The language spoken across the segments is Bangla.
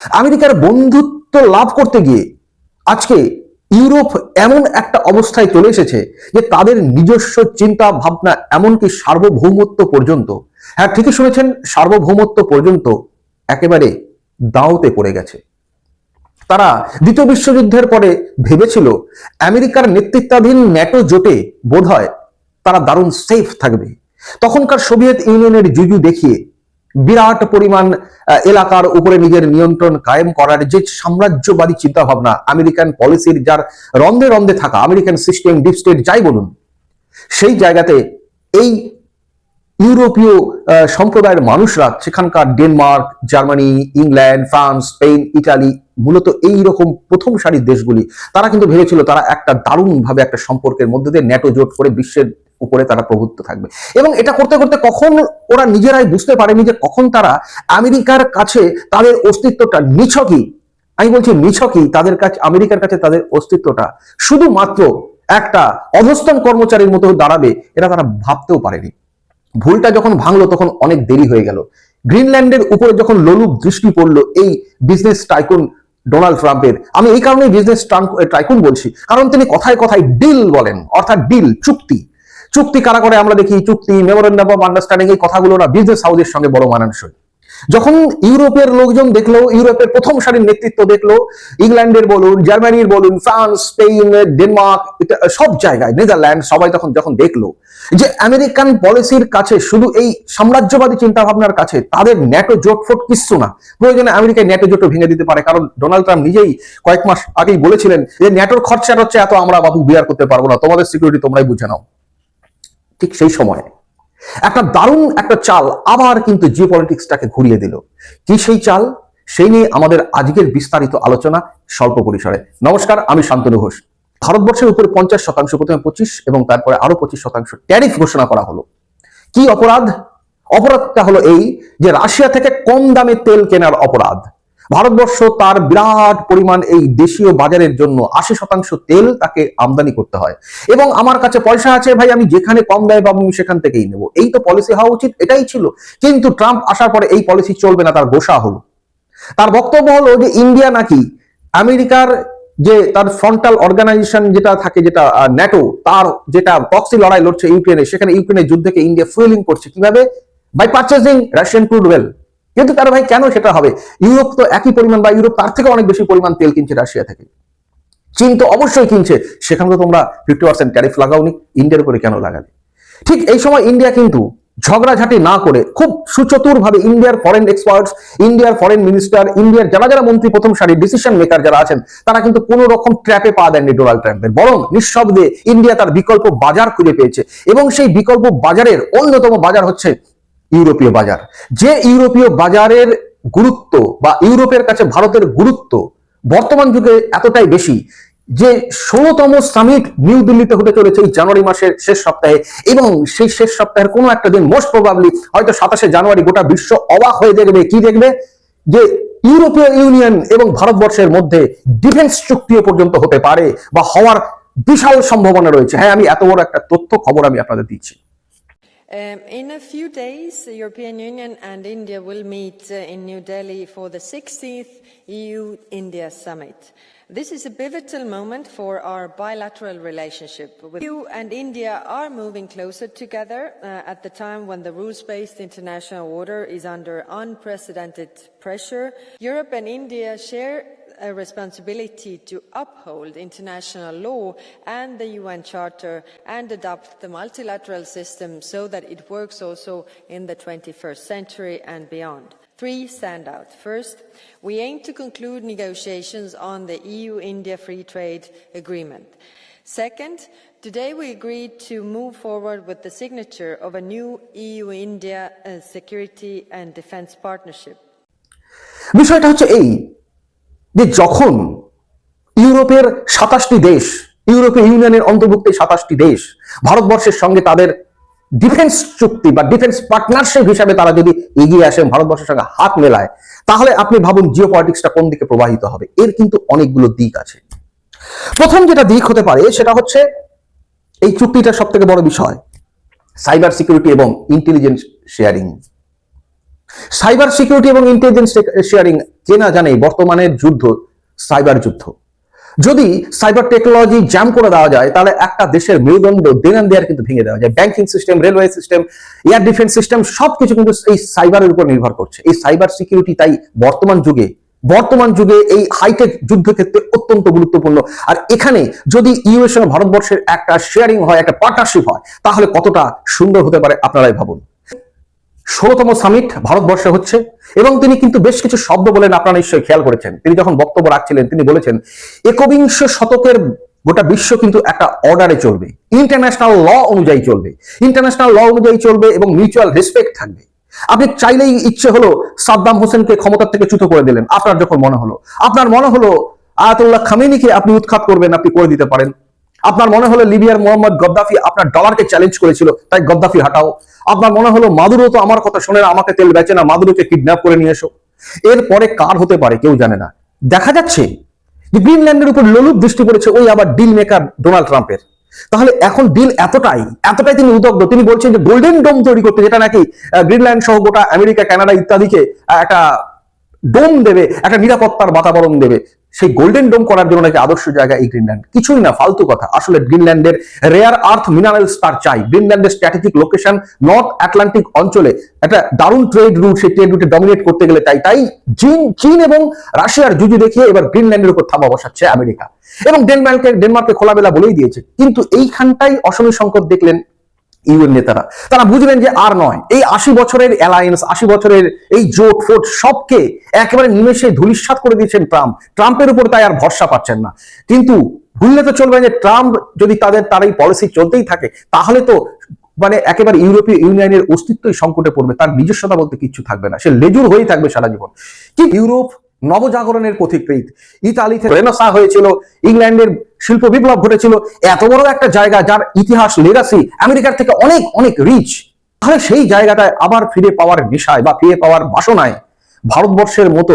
আমেরিকার বন্ধুত্ব লাভ করতে গিয়ে আজকে ইউরোপ এমন একটা অবস্থায় চলে এসেছে যে তাদের নিজস্ব চিন্তা ভাবনা এমনকি সার্বভৌমত্ব পর্যন্ত। হ্যাঁ ঠিকই শুনেছেন, সার্বভৌমত্ব পর্যন্ত একেবারে দাওতে পড়ে গেছে। তারা দ্বিতীয় বিশ্বযুদ্ধের পরে ভেবেছিল, আমেরিকার নেতৃত্বাধীন ন্যাটো জোটে বোধহয় তারা দারুণ সেফ থাকবে। তখনকার সোভিয়েত ইউনিয়নের জুজু দেখিয়ে বিরাট পরিমাণ এলাকার উপরে নিজের নিয়ন্ত্রণ কায়েম করার যে সাম্রাজ্যবাদী চিন্তাভাবনা, আমেরিকান পলিসির যার রন্ধে রন্ধে থাকা, আমেরিকান সিস্টেম ডিপ স্টেট যাই বলুন, সেই জায়গাতে এই ইউরোপীয় সম্প্রদায়ের মানুষরা, সেখানকার Denmark, Germany, England, France, Spain, Italy, মূলত এই রকম প্রথম সারির দেশগুলি, তারা কিন্তু ভেবেছিল তারা একটা দারুণভাবে একটা সম্পর্কের মধ্যে দিয়ে ন্যাটো জোট করে বিশ্বের উপরে তারা প্রভুত্ব থাকবে। এবং এটা করতে করতে কখন ওরা নিজেরাই বুঝতে পারেনি যে কখন তারা আমেরিকার কাছে তাদের অস্তিত্বটা নিছকই, আমি বলছি নিছকই, তাদের কাছে, আমেরিকার কাছে তাদের অস্তিত্বটা শুধুমাত্র একটা অধস্তন কর্মচারীর মতো দাঁড়াবে, এটা তারা ভাবতেও পারেনি। ভুলটা যখন ভাঙলো, তখন অনেক দেরি হয়ে গেল। গ্রিনল্যান্ডের উপরে যখন লোলুপ দৃষ্টি পড়ল, এই বিজনেস টাইকুন ডোনাল্ড ট্রাম্পের আমি এই কারণে বিজনেস টাইকুন বলছি। কারণ তিনি কথায় কথায় ডিল বলেন, অর্থাৎ ডিল চুক্তি। চুক্তি কারা করে আমরা দেখি, চুক্তি মেমোরেন্ডাম অফ আন্ডারস্ট্যান্ডিং এই কথাগুলো না বিজনেস হাউসের সঙ্গে বড় মানানসই। যখন ইউরোপের লোকজন দেখল, ইউরোপের প্রথম সারির নেতৃত্ব দেখল, ইংল্যান্ডের বলুন, জার্মানির বলুন, ফ্রান্স স্পেন ডেনমার্ক সব জায়গায় নেদারল্যান্ড সবাই তখন, যখন দেখল যে আমেরিকান পলিসির কাছে শুধু এই সাম্রাজ্যবাদী চিন্তা ভাবনার কাছে, তাদের ন্যাটো জোটফোট কিচ্ছু না। প্রয়োজনে আমেরিকায় ন্যাটো জোটও ভেঙে দিতে পারে, কারণ ডোনাল্ড ট্রাম্প নিজেই কয়েক মাস আগেই বলেছিলেন যে ন্যাটোর খরচা হচ্ছে এত, আমরা বাবু বিয়ার করতে পারব না, তোমাদের সিকিউরিটি তোমরাই বুঝে নাও। ঠিক সেই সময় একটা দারুণ একটা চাল আবার কিন্তু জিও পলিটিক্সটাকে ঘুরিয়ে দিল। কি সেই চাল? সেই নিয়ে আমাদের আজকের বিস্তারিত আলোচনা স্বল্প পরিসরে। নমস্কার, আমি শান্তনু ঘোষ। ভারতবর্ষের উপরে পঞ্চাশ শতাংশ, প্রথমে পঁচিশ এবং তারপরে আরও পঁচিশ শতাংশ ট্যারিফ ঘোষণা করা হলো। কি অপরাধ? অপরাধটা হলো এই যে রাশিয়া থেকে কম দামে তেল কেনার অপরাধ। ভারতবর্ষ তার বিরাট পরিমাণ এই দেশীয় বাজারের জন্য আশি শতাংশ তেল তাকে আমদানি করতে হয়। এবং আমার কাছে পয়সা আছে, ভাই, আমি যেখানে কম দেয় পাবো আমি সেখান থেকেই নেব। এই তো পলিসি হওয়া উচিত, এটাই ছিল। কিন্তু ট্রাম্প আসার পরে এই পলিসি চলবে না, তার গোসা হলো। তার বক্তব্য হলো যে ইন্ডিয়া নাকি আমেরিকার যে তার ফ্রন্টাল অর্গানাইজেশন যেটা থাকে, যেটা ন্যাটো তার যেটা প্রক্সি লড়াই লড়ছে ইউক্রেনে, সেখানে ইউক্রেনের যুদ্ধকে ইন্ডিয়া ফুয়েলিং করছে। কীভাবে? By purchasing Russian crude oil কিন্তু তার ভাই, কেন সেটা হবে? ইউরোপ তো একই পরিমাণ বা ইউরোপ তার থেকে অনেক বেশি পরিমাণ তেল কিনছে রাশিয়া থেকে। চীন তো অবশ্যই কিনছে, সেখানে তো তোমরা ফিফটি পার্সেন্ট ট্যারিফ লাগাওনি, ইন্ডিয়ার উপরে কেন লাগালে? ঠিক এই সময় ইন্ডিয়া কিন্তু ঝগড়াঝাটি না করে খুব সুচতুর ভাবে ইন্ডিয়ার ফরেন এক্সপার্টস ইন্ডিয়ার ফরেন মিনিস্টার ইন্ডিয়ার যারা যারা মন্ত্রী, প্রথম সারি ডিসিশন মেকার যারা আছেন, তারা কিন্তু কোনো রকম ট্র্যাপে পা দেননি ডোনাল্ড ট্রাম্পের বরং নিঃশব্দে ইন্ডিয়া তার বিকল্প বাজার খুঁজে পেয়েছে এবং সেই বিকল্প বাজারের অন্যতম বাজার হচ্ছে ইউরোপীয় বাজার। যে ইউরোপীয় বাজারের গুরুত্ব বা ইউরোপের কাছে ভারতের গুরুত্ব বর্তমান যুগে এতটাই বেশি যে ষোলতম সামিট নিউ দিল্লিতে হতে চলেছে এই জানুয়ারি মাসের শেষ সপ্তাহে এবং সেই শেষ সপ্তাহের কোনো একটা দিন মোস্ট প্রবাবলি হয়তো সাতাশে জানুয়ারি গোটা বিশ্ব অবাক হয়ে দেখবে। কি দেখবে? যে ইউরোপীয় ইউনিয়ন এবং ভারতবর্ষের মধ্যে ডিফেন্স চুক্তিও পর্যন্ত হতে পারে বা হওয়ার বিশাল সম্ভাবনা রয়েছে। হ্যাঁ আমি এত বড় একটা তথ্য খবর আমি আপনাদের দিচ্ছি। Um, in a few days, the European Union and India will meet uh, in New Delhi for the 16th EU-India summit. This is a pivotal moment for our bilateral relationship. With EU and India are moving closer together uh, at the time when the rules-based international order is under unprecedented pressure. Europe and India share a responsibility to uphold international law and the UN Charter and adopt the multilateral system so that it works also in the 21st century and beyond. Three stand out. First, we aim to conclude negotiations on the EU-India Free Trade Agreement. Second, today we agreed to move forward with the signature of a new EU-India uh, security and defense partnership. বিষয়টা হচ্ছে এই যে যখন ইউরোপের সাতাশটি দেশ, ইউরোপীয় ইউনিয়নের অন্তর্ভুক্ত সাতাশটি দেশ, ভারতবর্ষের সঙ্গে তাদের ডিফেন্স চুক্তি বা ডিফেন্স পার্টনারশিপ হিসাবে তারা যদি এগিয়ে আসেন ভারতবর্ষের সঙ্গে হাত মেলায়, তাহলে আপনি ভাবুন জিও পলিটিক্সটা কোন দিকে প্রবাহিত হবে। এর কিন্তু অনেকগুলো দিক আছে। প্রথম যেটা দিক হতে পারে, সেটা হচ্ছে এই চুক্তিটার সব থেকে বড় বিষয় সাইবার সিকিউরিটি এবং ইন্টেলিজেন্স শেয়ারিং সাইবার সিকিউরিটি এবং ইন্টেলিজেন্স শেয়ারিং, কে না জানে বর্তমানের যুদ্ধ, সাইবার যুদ্ধ। যদি সাইবার টেকনোলজি জ্যাম করে দেওয়া যায়, তাহলে একটা দেশের মেরুদণ্ড দেনান দেয়ার কিন্তু ভেঙে দেওয়া যায়। Banking system, railway system, air defence system, সবকিছু কিন্তু এই সাইবারের উপর নির্ভর করছে। এই সাইবার সিকিউরিটি তাই বর্তমান যুগে বর্তমান যুগে এই হাইটেক যুদ্ধক্ষেত্রে অত্যন্ত গুরুত্বপূর্ণ। আর এখানে যদি ইউএস ভারতবর্ষের একটা শেয়ারিং হয়, একটা পার্টনারশিপ হয়, তাহলে কতটা সুন্দর হতে পারে আপনারাই ভাবুন। ষোলতম সামিট ভারতবর্ষে হচ্ছে এবং তিনি কিন্তু বেশ কিছু শব্দ বলেন, আপনারা নিশ্চয়ই খেয়াল করেছেন। তিনি যখন বক্তব্য রাখছিলেন, তিনি বলেছেন, একবিংশ শতকের গোটা বিশ্ব কিন্তু একটা অর্ডারে চলবে ইন্টারন্যাশনাল ল অনুযায়ী চলবে ইন্টারন্যাশনাল ল অনুযায়ী চলবে এবং মিউচুয়াল রেসপেক্ট থাকবে। আপনি চাইলেই ইচ্ছে হলো সাদ্দাম হোসেনকে ক্ষমতার থেকে চ্যুত করে দিলেন, আপনার যখন মনে হলো। আপনার মনে হলো আয়াতুল্লাহ খামেনিকে আপনি উৎখাত করবেন, আপনি করে দিতে পারেন। আপনার মনে হলো লিবিয়ার মোহাম্মদ গদ্দাফি আপনার ডলারকে চ্যালেঞ্জ করেছিল, তাই গদ্দাফি হাটাও। আপনার মনে হলো মাদুরো তো আমার কথা শোনে না, আমাকে তেল বেচে না, মাদুরোকে কিডন্যাপ করে নিয়ে এসো। এরপরে কার হতে পারে কেউ জানে না। দেখা যাচ্ছে যে গ্রিনল্যান্ডের উপর লোলুপ দৃষ্টি পড়েছে, ওই আবার ডিল মেকার ডোনাল্ড ট্রাম্পের। তাহলে এখন ডিল এতটাই এতটাই তিনি উদগ্ধ তিনি বলছেন যে গোল্ডেন ডোম তৈরি করতে, যেটা নাকি গ্রিনল্যান্ড সহ গোটা আমেরিকা, কানাডা ইত্যাদিকে একটা ডোম দেবে, একটা নিরাপত্তার বাতাবরণ দেবে। সেই গোল্ডেন ডোম করার জন্য নাকি আদর্শ জায়গা এই গ্রিনল্যান্ড কিছুই না, ফালতু কথা। আসলে গ্রিনল্যান্ডের রেয়ার আর্থ মিনারেলস তার চাই। গ্রিনল্যান্ডের স্ট্র্যাটেজিক লোকেশন নর্থ আটলান্টিক অঞ্চলে। একটা দারুণ ট্রেড রুট সেই ট্রেড রুটে ডমিনেট করতে গেলে তাই তাই চীন চীন এবং রাশিয়ার যুদ্ধ দেখিয়ে এবার গ্রিনল্যান্ডের উপর থামা বসাচ্ছে আমেরিকা। এবং ডেনমার্কে ডেনমার্কে খোলামেলা বলেই দিয়েছে। কিন্তু এইখানটাই অসমী সংকট দেখলেন ইউএন নেতারা। তারা বুঝলেন যে আর নয়, এই আশি বছরের অ্যালায়েন্স, আশি বছরের এই জোট ফোট সবকে একেবারে নিমেষে ধুলিস্বাত করে দিয়েছেন ট্রাম্প। ট্রাম্পের উপর তাই আর ভরসা পাচ্ছেন না। কিন্তু ভুললে তো চলবে যে ট্রাম্প যদি তাদের, তার এই পলিসি চলতেই থাকে, তাহলে তো মানে একেবারে ইউরোপীয় ইউনিয়নের অস্তিত্বই সংকটে পড়বে, তার নিজস্বতা বলতে কিচ্ছু থাকবে না। সে লেজুর হয়েই থাকবে সারা জীবন। কি ইউরোপ নবজাগরণের পথিকৃত ইতালিতে রেনেসা হয়েছিল, ইংল্যান্ডের শিল্প বিপ্লব ঘটেছিল। এত বড় একটা জায়গা যার ইতিহাস লেগাসি আমেরিকার থেকে অনেক অনেক রিচ তাহলে সেই জায়গাটায় আবার ফিরে পাওয়ার নেশায় বা ফিরে পাওয়ার বাসনায় ভারতবর্ষের মতো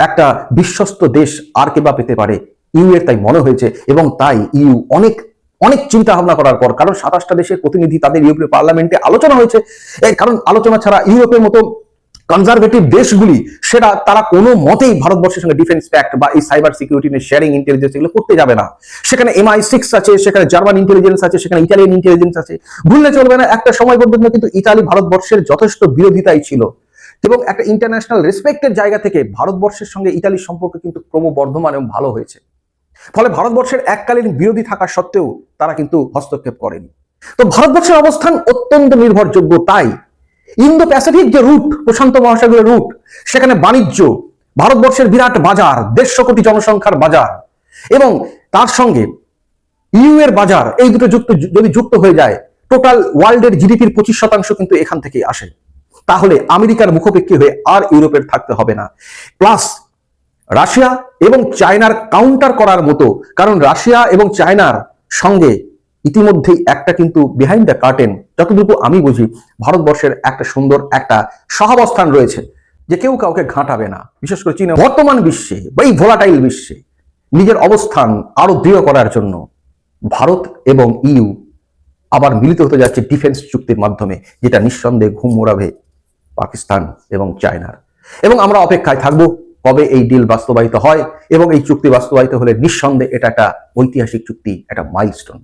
একটা বিশ্বস্ত দেশ আর কেবা পেতে পারে? ইউ এর তাই মনে হয়েছে এবং তাই ইউ অনেক অনেক চিন্তা ভাবনা করার পর, কারণ সাতাশটা দেশের প্রতিনিধি তাদের ইউরোপীয় পার্লামেন্টে আলোচনা হয়েছে। কারণ আলোচনা ছাড়া ইউরোপের মতো কনজারভেটিভ দেশগুলি, সেটা তারা কোনো মতেই ভারতবর্ষের সঙ্গে ডিফেন্স প্যাক্ট বা এই সাইবার সিকিউরিটি নিয়ে শেয়ারিং ইন্টেলিজেন্স এগুলো করতে যাবে না। সেখানে এমআই সিক্স আছে, সেখানে জার্মান ইন্টেলিজেন্স আছে, সেখানে ইটালিয়ান ইন্টেলিজেন্স আছে। ভুললে চলবে না, একটা সময় পর্যন্ত কিন্তু ইতালি ভারতবর্ষের যথেষ্ট বিরোধিতাই ছিল। এবং একটা ইন্টারন্যাশনাল রেসপেক্টের জায়গা থেকে ভারতবর্ষের সঙ্গে ইতালির সম্পর্ক কিন্তু ক্রমবর্ধমান এবং ভালো হয়েছে। ফলে ভারতবর্ষের এককালীন বিরোধী থাকা সত্ত্বেও তারা কিন্তু হস্তক্ষেপ করেনি। তো ভারতবর্ষের অবস্থান অত্যন্ত নির্ভরযোগ্য তাই। ইন্দো প্যাসিফিক যে রুট প্রশান্ত মহাসাগরের রুট সেখানে বাণিজ্য, ভারতবর্ষের বিরাট বাজার, দেড়শো কোটি জনসংখ্যার বাজার এবং তার সঙ্গে ইউ এর বাজার, এই দুটো যুক্ত, যদি যুক্ত হয়ে যায় টোটাল ওয়ার্ল্ডের জিডিপির পঁচিশ শতাংশ কিন্তু এখান থেকে আসে। তাহলে আমেরিকার মুখোপেক্ষী হয়ে আর ইউরোপের থাকতে হবে না। প্লাস রাশিয়া এবং চায়নার কাউন্টার করার মতো, কারণ রাশিয়া এবং চায়নার সঙ্গে ইতিমধ্যেই একটা কিন্তু বিহাইন্ড দ্য কার্টেন যতটুকু আমি বুঝি, ভারতবর্ষের একটা সুন্দর একটা সহাবস্থান রয়েছে, যে কেউ কাউকে ঘাঁটাবে না। বিশেষ করে চীনে বর্তমান বিশ্বে বা এই ভোলাটাইল বিশ্বে, নিজের অবস্থান আরও দৃঢ় করার জন্য ভারত এবং ইউ আবার মিলিত হতে যাচ্ছে ডিফেন্স চুক্তির মাধ্যমে, যেটা নিঃসন্দেহে ঘুম মোড়াবে পাকিস্তান এবং চায়নার। এবং আমরা অপেক্ষায় থাকব কবে এই ডিল বাস্তবায়িত হয়, এবং এই চুক্তি বাস্তবায়িত হলে নিঃসন্দেহে এটা একটা ঐতিহাসিক চুক্তি, একটা মাইলস্টোন